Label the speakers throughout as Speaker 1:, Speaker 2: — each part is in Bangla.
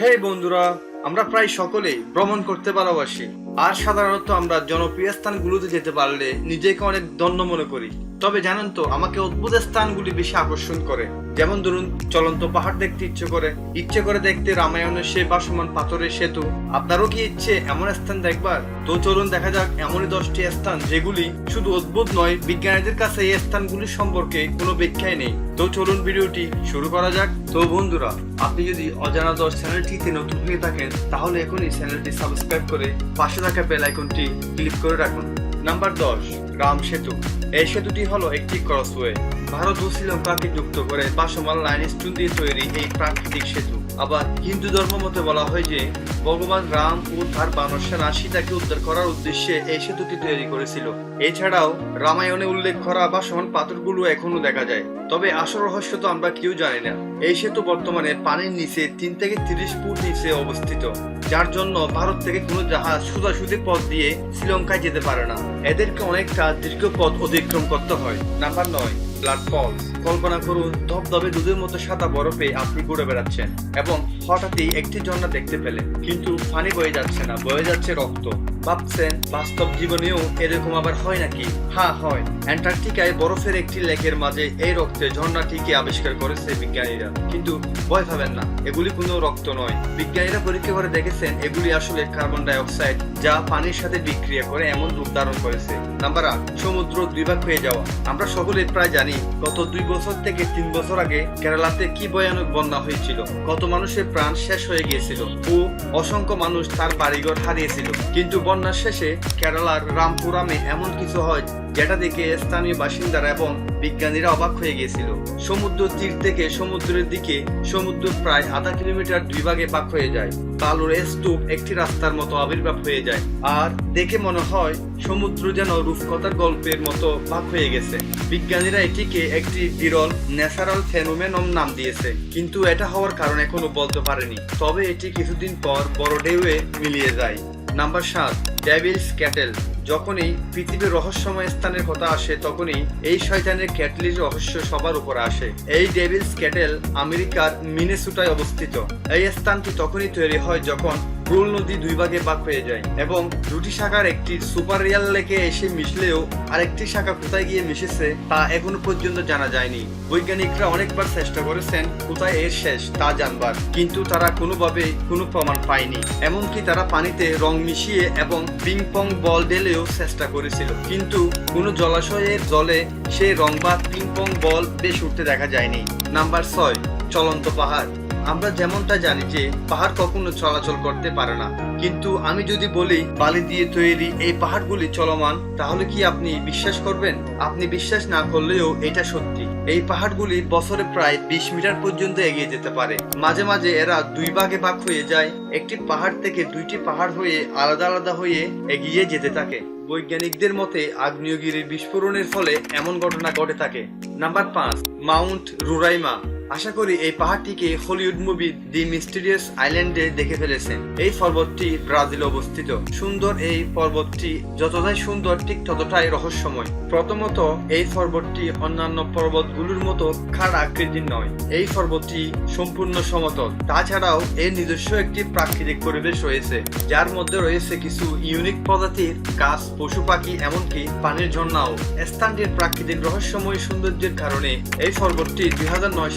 Speaker 1: হে বন্ধুরা, আমরা প্রায় সকলেই ভ্রমণ করতে ভালোবাসি। আর সাধারণত আমরা জনপ্রিয় স্থানগুলোতে যেতে পারলে নিজেকে অনেক দণ্ড মনে করি। তবে জানেন তো, আমাকে অদ্ভুত স্থানগুলি বেশি আকর্ষণ করে। যেমন ধরুন, চলন্ত পাহাড় দেখতে ইচ্ছে করে। ইচ্ছে করে দেখতে রামায়ণের সে বাসমান পাথরের সেতু। আপনারও কি ইচ্ছে এমন স্থান দেখবার? তো চলুন দেখা যাক এমনই দশটি স্থান যেগুলি শুধু অদ্ভুত নয়, বিজ্ঞানীদের কাছে এই স্থানগুলি সম্পর্কে কোনো ব্যাখ্যাই নেই। তো চলুন ভিডিওটি শুরু করা যাক। তো বন্ধুরা, আপনি যদি অজানা দশ চ্যানেলটিতে নতুন হয়ে থাকেন, তাহলে এখনই চ্যানেলটি সাবস্ক্রাইব করে পাশে থাকা বেল আইকনটি ক্লিক করে রাখুন। নাম্বার দশ রাম সেতু। এই সেতুটি হলো একটি ক্রসওয়ে ভারত ও শ্রীলঙ্কাকে যুক্ত করে বাসমান লাইন স্টোন দিয়ে তৈরি এই প্রাকৃতিক সেতু। আবার হিন্দু ধর্ম মতে বলা হয় যে, ভগবান রাম ও তার বানর সেনা সীতাকে উদ্ধার করার উদ্দেশ্যে এই সেতুটি তৈরি করেছিল। এছাড়াও রামায়ণে উল্লেখ করা বাসমান পাথরগুলো এখনও দেখা যায়। তবে আসল রহস্য তো আমরা কেউ জানি না। এই সেতু বর্তমানে পানির নিচে তিন থেকে তিরিশ ফুট নিচে অবস্থিত, যার জন্য ভারত থেকে কোনো জাহাজ সোজাসুজি পথ দিয়ে শ্রীলঙ্কায় যেতে পারে না। এদেরকে অনেকটা দীর্ঘ পথ অতিক্রম করতে হয়। নাম্বার নয় ফলস। কল্পনা করুন, ধবধবে দুধের মতো সাদা বরফে আপনি ঘুরে বেড়াচ্ছেন এবং হঠাৎই একটি ঝর্ণা দেখতে পেলেন। কিন্তু পানি বয়ে যাচ্ছে না, বয়ে যাচ্ছে রক্ত। ভাবছেন বাস্তব জীবনেও এরকম আবার হয় নাকি? হ্যাঁ হয়। অ্যান্টার্কটিকায় বরফের একটি লেকের মাঝে এই রক্তের ঝর্ণাটিকে আবিষ্কার করেছে বিজ্ঞানীরা। কিন্তু ভয় পাবেন না, এগুলি কোনো রক্ত নয়। বিজ্ঞানীরা পরীক্ষা করে দেখেছেন এগুলি আসলে কার্বন ডাই অক্সাইড যা পানির সাথে বিক্রিয়া করে এমন রূপ ধারণ করেছে। নাম্বার আট, সমুদ্র দুই ভাগ হয়ে যাওয়া। আমরা সকলে প্রায় জানি গত দুই বছর থেকে তিন বছর আগে কেরালাতে কি ভয়ানক বন্যা হয়েছিল। কত মানুষের প্রাণ শেষ হয়ে গিয়েছিল ও অসংখ্য মানুষ তার বাড়িঘর হারিয়েছিল। কিন্তু বন্যার শেষে কেরালার রামপুরামে এমন কিছু হয়, যেটা দেখে স্থানীয় বাসিন্দারা এবং বিজ্ঞানীরা অবাক হয়ে গিয়েছিল। সমুদ্র তীর থেকে সমুদ্রের দিকে সমুদ্র প্রায় আধা কিলোমিটার দুই ভাগে ভাগ হয়ে যায়। বালুর স্তূপ একটি রাস্তার মতো আবির্ভাব হয়ে যায়। আর দেখে মনে হয়, সমুদ্র যেন রূপকথার গল্পের মতো ভাগ হয়ে গেছে। বিজ্ঞানীরা এটিকে একটি বিরল ন্যাচারাল ফেনোমেনম নাম দিয়েছে। কিন্তু এটা হওয়ার কারণ এখনও বলতে পারেনি। তবে এটি কিছুদিন পর বড় ঢেউয়ে মিলিয়ে যায়। নাম্বার সাত, ডেভিলস ক্যাটেল। যখনই পৃথিবীর রহস্যময় স্থানের কথা আসে, তখনই এই শয়তানের ক্যাটলির রহস্য সবার উপরে আসে। এই ডেভিলস ক্যাটেল আমেরিকার মিনেসুটায় অবস্থিত। এই স্থানটি তখনই তৈরি হয় যখন ব্রুল নদী দুই ভাগে ভাগ হয়ে যায় এবং দুটি শাখার একটি সুপার রিয়াল লেকে এসে মিশলেও আরেকটি শাখা কোথায় গিয়ে মিশেছে তা এখনও পর্যন্ত জানা যায়নি। বৈজ্ঞানিকরা অনেকবার চেষ্টা করেছেন কোথায় এর শেষ তা জানবার, কিন্তু তারা কোনোভাবে কোনো প্রমাণ পায়নি। এমনকি তারা পানিতে রং মিশিয়ে এবং পিং পং বল ঢেলেও চেষ্টা করেছিল। কিন্তু কোনো জলাশয়ের জলে সেই রং বা পিং পং বল বেশ উঠতে দেখা যায়নি। নাম্বার ছয়, চলন্ত পাহাড়। আমরা যেমনটা জানি যে পাহাড় কখনো চলাচল করতে পারে না। কিন্তু আমি যদি বলি, বালি দিয়ে তৈরি এই পাহাড়গুলি চলমান, তাহলে কি আপনি বিশ্বাস করবেন? আপনি বিশ্বাস না করলেও এটা সত্যি। এই পাহাড়গুলি বছরে প্রায় বিশ মিটার পর্যন্ত এগিয়ে যেতে পারে। মাঝে মাঝে এরা দুই ভাগে ভাগ হয়ে যায়। একটি পাহাড় থেকে দুইটি পাহাড় হয়ে আলাদা আলাদা হয়ে এগিয়ে যেতে থাকে। বৈজ্ঞানিকদের মতে আগ্নেয়গিরির বিস্ফোরণের ফলে এমন ঘটনা ঘটে থাকে। নাম্বার পাঁচ, মাউন্ট রুরাইমা। আশা করি এই পাহাড়টিকে হলিউড মুভি দি মিস্টিরিয়াস আইল্যান্ডে দেখে ফেলেছেন। এই পর্বতটি ব্রাজিলে অবস্থিত। সুন্দর এই পর্বতটি যতটাই সুন্দর, ঠিক ততটাই রহস্যময়। প্রথমত, এই পর্বতটি অন্যান্য পর্বতগুলোর মতো খাড়া আকৃতির নয়। এই পর্বতটি সম্পূর্ণ সমতল। তাছাড়াও, এর নিজস্ব একটি প্রাকৃতিক পরিবেশ রয়েছে, যার মধ্যে রয়েছে কিছু ইউনিক প্রজাতির গাছ, পশু পাখি, এমনকি পানির ঝর্ণাও। স্থানটির প্রাকৃতিক রহস্যময় সৌন্দর্যের কারণে এই পর্বতটি দুই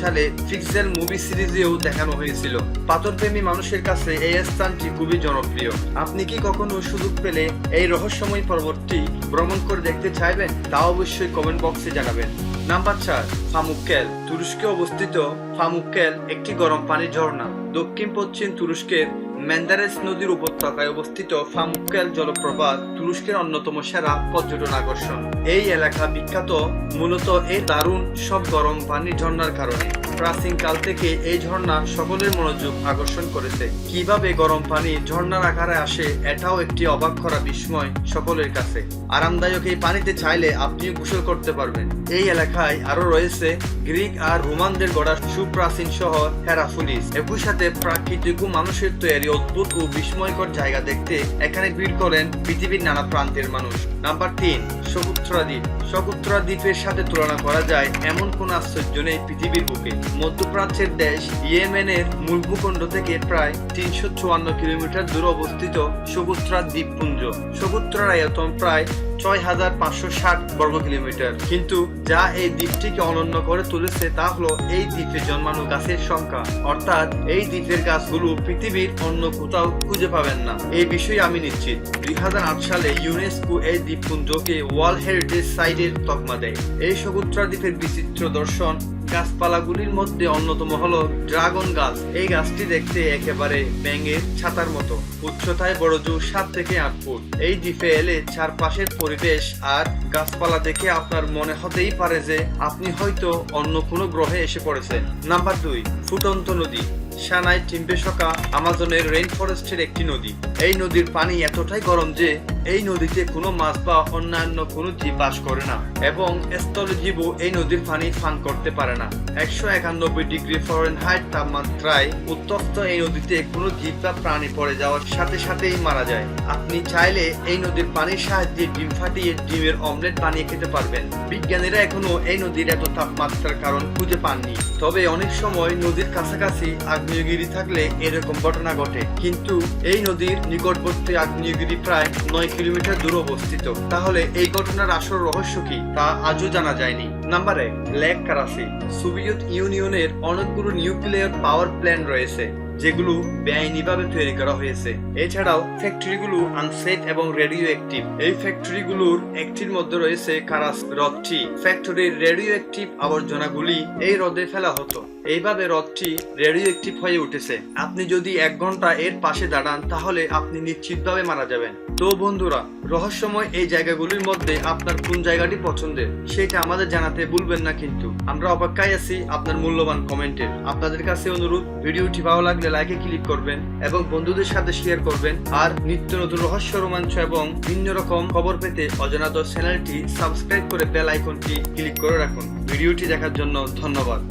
Speaker 1: সালে ফিক্সেল মুভি সিরিজেও দেখানো হয়েছিল। পাথরপ্রেমী মানুষের কাছে এই স্থানটি খুবই জনপ্রিয়। আপনি কি কখনো সুযোগ পেলে এই রহস্যময় পর্বতটি ভ্রমণ করে দেখতে চাইবেন? তা অবশ্যই কমেন্ট বক্সে জানাবেন। নাম্বার চার ফামুক্কেল তুরস্কে অবস্থিত ফামুক্কেল একটি গরম পানির ঝর্ণা। দক্ষিণ পশ্চিম তুরস্কের ম্যান্দারেস নদীর উপত্যকায় অবস্থিত ফামুক্কেল জলপ্রপাত তুরস্কের অন্যতম সেরা পর্যটন আকর্ষণ। এই এলাকা বিখ্যাত মূলত এই দারুণ সব গরম পানির ঝর্ণার কারণে। প্রাচীন কাল থেকে এই ঝর্ণা সকলের মনোযোগ আকর্ষণ করেছে। কীভাবে গরম পানি ঝর্ণার আকারে আসে এটাও একটি অবাক করা বিস্ময় সকলের কাছে। আরামদায়ক এই পানিতে চাইলে আপনিও গোসল করতে পারবেন। এই এলাকায় আরও রয়েছে গ্রিক আর রোমানদের গড়া সুপ্রাচীন শহর হেরাফুলিস। একই সাথে প্রাকৃতিক ও মানুষের তৈরি এই অদ্ভুত ও বিস্ময়কর জায়গা দেখতে এখানে ভিড় করেন পৃথিবীর নানা প্রান্তের মানুষ। নাম্বার তিন সকুত্রা দ্বীপ সকুত্রা দ্বীপের সাথে তুলনা করা যায় এমন কোন আশ্চর্য নেই পৃথিবীর বুকে। মধ্যপ্রাচ্যের দেশ ইয়েমেনের মূল ভূখণ্ড থেকে প্রায় তিনশো চুয়ান্ন কিলোমিটার দূরে অবস্থিত সকুত্রা দ্বীপপুঞ্জ সকুত্রার আয়তন প্রায় ছয় হাজার পাঁচশো ষাট বর্গ কিলোমিটার। কিন্তু যা এই দ্বীপটিকে অনন্য করে তুলেছে তা হলো এই দ্বীপে জন্মানো গাছের সংখ্যা। অর্থাৎ এই দ্বীপের গাছগুলো পৃথিবীর অন্য কোথাও খুঁজে পাবেন না। এই বিষয়ে আমি নিশ্চিত। দুই হাজার আট সালে ইউনেস্কো এই দ্বীপপুঞ্জকে ওয়ার্ল্ড হেরিটেজ সাইটের তকমা দেয়। এই শকুত্রা দ্বীপের বিচিত্র দর্শন গাছপালাগুলির মধ্যে অন্যতম হলো ড্রাগন গাছ। এই গাছটি দেখতে একেবারে ব্যাঙের ছাতার মতো। উচ্চতায় বড় জোর সাত থেকে আট ফুট। এই দ্বীপে এলে চারপাশের পরিবেশ আর গাছপালা দেখে আপনার মনে হতেই পারে যে আপনি হয়তো অন্য কোনো গ্রহে এসে পড়েছেন। নাম্বার দুই, ফুটন্ত নদী। সানাই টিম্বেশকা আমাজনের রেইন ফরেস্টের একটি নদী। এই নদীর পানি এতটাই গরম যে এই নদীতে কোনো মাছ বা অন্যান্য কোনো জীব বাস করে না এবং স্থলজীবও এই নদীর পানি পান করতে পারে না। একশো একানব্বই ডিগ্রি ফরেনহাইট তাপমাত্রায় উত্তপ্ত এই নদীতে কোনো জীব বা প্রাণী পড়ে যাওয়ার সাথে সাথেই মারা যায়। আপনি চাইলে এই নদীর পানির সাহায্যে ডিম ফাটিয়ে ডিমের অমলেট বানিয়ে খেতে পারবেন। বিজ্ঞানীরা এখনও এই নদীর এত তাপমাত্রার কারণ খুঁজে পাননি। তবে অনেক সময় নদীর কাছাকাছি আগ্নেয়গিরি থাকলে এরকম ঘটনা ঘটে। কিন্তু এই নদীর নিকটবর্তী আগ্নেয়গিরি প্রায় নয় কিলোমিটার দূরে অবস্থিত। তাহলে এই ঘটনার আসল রহস্য কি তা আজও জানা যায়নি। নাম্বার এক, লেক কারাসি। সোভিয়েত ইউনিয়নের অনেকগুলো নিউক্লিয়ার পাওয়ার প্ল্যান্ট রয়েছে। যেগুলো বেআইনিভাবে তৈরি করা হয়েছে। এছাড়াও ফ্যাক্টরিগুলো আনসেফ এবং রেডিও অ্যাক্টিভ এই ফ্যাক্টরিগুলোর একটির মধ্যে রয়েছে কারাস হ্রদটি। ফ্যাক্টরির রেডিও অ্যাক্টিভ আবর্জনাগুলি এই হ্রদে ফেলা হতো। এইভাবে হ্রদটি রেডিও অ্যাক্টিভ হয়ে উঠেছে। আপনি যদি এক ঘণ্টা এর পাশে দাঁড়ান, তাহলে আপনি নিশ্চিতভাবে মারা যাবেন। তো বন্ধুরা, রহস্যময় এই জায়গাগুলির মধ্যে আপনার কোন জায়গাটি পছন্দের, সেটা আমাদের জানাতে ভুলবেন না কিন্তু। আমরা অপেক্ষায় আছি আপনার মূল্যবান কমেন্টের আপনাদের কাছে অনুরোধ, ভিডিওটি ভালো লাগলে লাইকে ক্লিক করবেন এবং বন্ধুদের সাথে শেয়ার করবেন। আর নিত্য নতুন রহস্য, রোমাঞ্চ এবং ভিন্ন রকম খবর পেতে অজানাদর চ্যানেলটি সাবস্ক্রাইব করে বেল আইকনটি ক্লিক করে রাখুন। ভিডিওটি দেখার জন্য ধন্যবাদ।